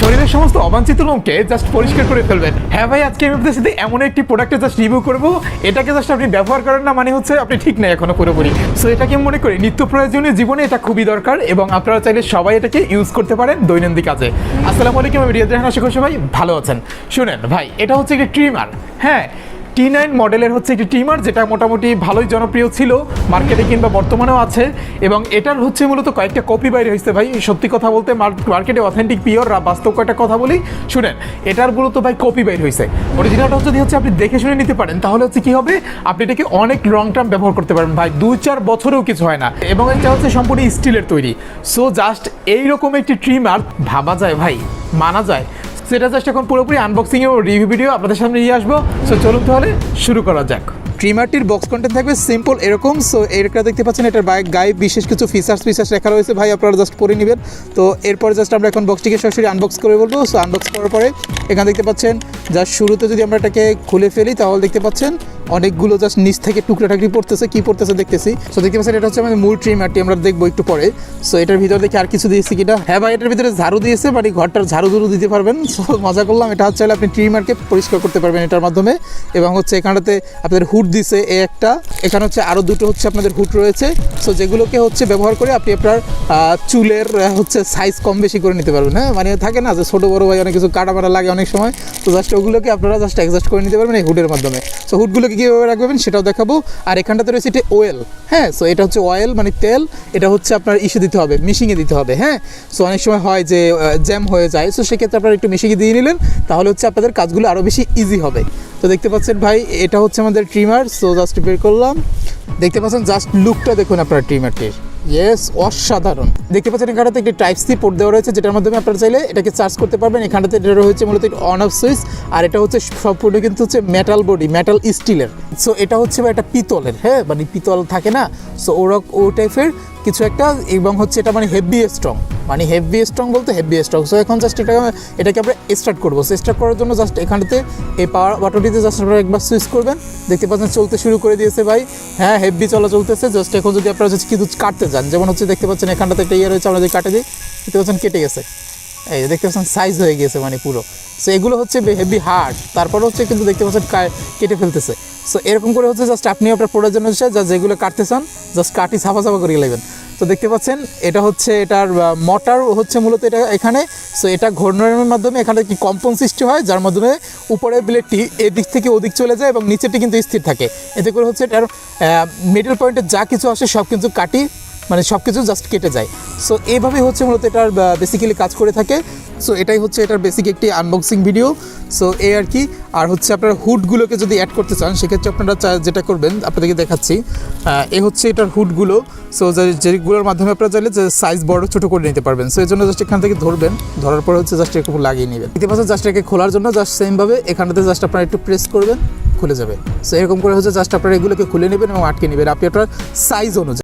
শরীরের সমস্ত অবাঞ্ছিত লোমকে জাস্ট পরিষ্কার করে ফেলবেন। হ্যাঁ ভাই, আজকে আমি আপনাদের সাথে এমন একটি প্রোডাক্টে জাস্ট রিভিউ করব। এটাকে জাস্ট আপনি ব্যবহার করেন না মানে হচ্ছে আপনি ঠিক নেই এখনও পুরোপুরি। সো এটাকে মনে করি নিত্য প্রয়োজনীয় জীবনে এটা খুবই দরকার এবং আপনারা চাইলে সবাই এটাকে ইউজ করতে পারেন দৈনন্দিন কাজে। আসসালামু আলাইকুম, আমি রিয়াজ রেহান, আশা ভাই সবাই ভালো আছেন। শুনেন ভাই, এটা হচ্ছে একটি ট্রিমার হ্যাঁ টি নাইন মডেলের হচ্ছে একটি ট্রিমার যেটা মোটামুটি ভালোই জনপ্রিয় ছিল মার্কেটে কিংবা বর্তমানেও আছে। এবং এটার হচ্ছে মূলত কয়েকটা কপি বাইরে হয়েছে ভাই। সত্যি কথা বলতে মার্কেটে অথেন্টিক পিওর বাস্তব কয়েকটা কথা বলি। শুনেন, এটার মূলত ভাই কপি বাইর হয়েছে। অরিজিনালটা যদি হচ্ছে আপনি দেখে শুনে নিতে পারেন, তাহলে হচ্ছে কী হবে? আপনি এটাকে অনেক লং টার্ম ব্যবহার করতে পারেন ভাই। দুই চার বছরেও কিছু হয় না। এবং এটা হচ্ছে সম্পূর্ণ স্টিলের তৈরি। সো জাস্ট এইরকম একটি ট্রিমার ভাবা যায় ভাই। মানা যায়। সেটা জাস্ট এখন পুরোপুরি আনবক্সিং এবং রিভিউ ভিডিও আপনাদের সামনে নিয়ে আসব। সো চলুন তাহলে শুরু করা যাক। ট্রিমারটির বক্স কন্টেন্ট থাকবে সিম্পল এরকম। সো এরটা দেখতে পাচ্ছেন, এটার বাইক গায়ে বিশেষ কিছু ফিচার্স ফিচার্স লেখা রয়েছে। ভাই, আপনারা জাস্ট পরে নেবেন। তো, এরপরে জাস্ট আমরা এখন বক্সটিকে সরাসরি আনবক্স করে বলব। সো আনবক্স করার পরে এখানে দেখতে পাচ্ছেন জাস্ট শুরুতে যদি আমরা এটাকে খুলে ফেলি, তাহলে দেখতে পাচ্ছেন অনেকগুলো জাস্ট নিচ থেকে টুকরা টাকরি পড়তেছে, কি পড়তেছে দেখতেছি। সো দেখতে পাচ্ছেন, এটা হচ্ছে আমাদের মূল ট্রিমারটি আমরা দেখব একটু পরে। সো এটার ভিতরে দেখি আর কিছু দিয়েছি কিনা। হ্যাঁ ভাই, এটার ভিতরে ঝাড়ু দিয়েছে মানে ঘরটার ঝাড়ু ধুরু দিতে পারবেন। সো মজা করলাম, এটা হচ্ছে আপনি ট্রিমারকে পরিষ্কার করতে পারবেন এটার মাধ্যমে। এবং হচ্ছে এখানটাতে আপনাদের হুড দিছে এ একটা। এখানে হচ্ছে আরও দুটো হচ্ছে আপনাদের হুড রয়েছে। সো যেগুলোকে হচ্ছে ব্যবহার করে আপনি আপনার চুলের হচ্ছে সাইজ কম বেশি করে নিতে পারবেন। হ্যাঁ মানে থাকে না যে ছোটো, বড়ো ভাই অনেক কিছু কাটা মাটা লাগে অনেক সময়। তো জাস্ট ওগুলোকে আপনারা জাস্ট অ্যাডজাস্ট করে নিতে পারবেন এই হুডের মাধ্যমে। সো হুডগুলোকে কীভাবে রাখবেন সেটাও দেখাবো। আর এখানটাতে রয়েছে এটা ওয়েল হ্যাঁ সো এটা হচ্ছে অয়েল মানে তেল। এটা হচ্ছে আপনার ইসে দিতে হবে, মিশিংয়ে দিতে হবে হ্যাঁ? সো অনেক সময় হয় যে জ্যাম হয়ে যায়। সো সেক্ষেত্রে আপনারা একটু মিশিয়ে দিয়ে নিলেন, তাহলে হচ্ছে আপনাদের কাজগুলো আরও বেশি ইজি হবে। তো দেখতে পাচ্ছেন ভাই, এটা হচ্ছে আমাদের ট্রিমার সো জাস্ট বের করলাম। দেখতে পাচ্ছেন জাস্ট লুকটা দেখুন আপনার ট্রিমারটির ইয়েস অসাধারণ। দেখতে পাচ্ছেন এখানটাতে একটি টাইপ সি পোর্ট দেওয়া রয়েছে, যেটার মাধ্যমে আপনারা চাইলে এটাকে চার্জ করতে পারবেন। এখানটাতে এটা রয়েছে মূলত অন অফ সুইচ আর এটা হচ্ছে সম্পূর্ণ কিন্তু হচ্ছে মেটাল বডি মেটাল স্টিলের সো এটা হচ্ছে একটা পিতলের হ্যাঁ? মানে পিতল থাকে না? সো ওরক ও টাইপের কিছু একটা, এবং হচ্ছে এটা মানে হেভি স্ট্রং মানে হেভি স্ট্রং বলতে হেভি স্ট্রং সো এখন জাস্ট এটা এটাকে আমরা স্টার্ট করব। সো স্টার্ট করার জন্য জাস্ট এখানটাতে এই পাওয়ার বাটনটিতে জাস্ট আপনারা একবার সুইচ করবেন। দেখতে পাচ্ছেন চলতে শুরু করে দিয়েছে ভাই। হ্যাঁ হেভি চলা চলতেছে। জাস্ট এখন যদি আপনারা হচ্ছে কিছু কাটতে চান যেমন হচ্ছে দেখতে পাচ্ছেন এখানটাতে একটা ইয়ে রয়েছে, আমরা যদি কাটে দিই, দেখতে পাচ্ছেন কেটে গেছে। এই দেখতে পাচ্ছেন সাইজ হয়ে গিয়েছে মানে পুরো। সো এগুলো হচ্ছে হেভি হার্ড তারপরে হচ্ছে কিন্তু দেখতে পাচ্ছেন কেটে ফেলতেছে। সো এরকম করে হচ্ছে জাস্ট আপনি আপনার প্রয়োজন হচ্ছে যা যেগুলো কাটতে চান জাস্ট কাটি ছাপা ছাপা করে নেবেন তো দেখতে পাচ্ছেন এটা হচ্ছে এটার মোটর হচ্ছে মূলত এটা এখানে। সো এটা ঘূর্ণনের মাধ্যমে এখানে কি কম্পন সৃষ্টি হয়, যার মাধ্যমে উপরের ব্লেডটি এদিক থেকে ওদিক চলে যায় এবং নিচেরটি কিন্তু স্থির থাকে। এতে করে হচ্ছে এটার মিডল পয়েন্টে যা কিছু আসে সব কিন্তু কাটি মানে সব কিছু জাস্ট কেটে যায়। সো এইভাবে হচ্ছে মূলত এটার বেসিক্যালি কাজ করে থাকে। সো এটাই হচ্ছে এটার বেসিক একটি আনবক্সিং ভিডিও সো এ আর কি। আর হচ্ছে আপনারা হুডগুলোকে যদি অ্যাড করতে চান, সেক্ষেত্রে আপনারা যেটা করবেন, আপনাদেরকে দেখাচ্ছি। এ হচ্ছে এটার হুডগুলো সো যেগুলোর মাধ্যমে আপনারা চাইলে যে সাইজ বড়, ছোটো করে নিতে পারবেন। সো এই জন্য জাস্ট এখান থেকে ধরবেন। ধরার পর হচ্ছে জাস্ট এরকম লাগিয়ে নেবেন। পাচ্ছেন জাস্ট একে খোলার জন্য জাস্ট সেমভাবে এখানটাতে জাস্ট আপনারা একটু প্রেস করবেন, খুলে যাবে। সো এরকম করে হচ্ছে জাস্ট আপনারা এগুলোকে খুলে নেবেন এবং আটকে নেবেন। আপনি আপনার সাইজ অনুযায়ী।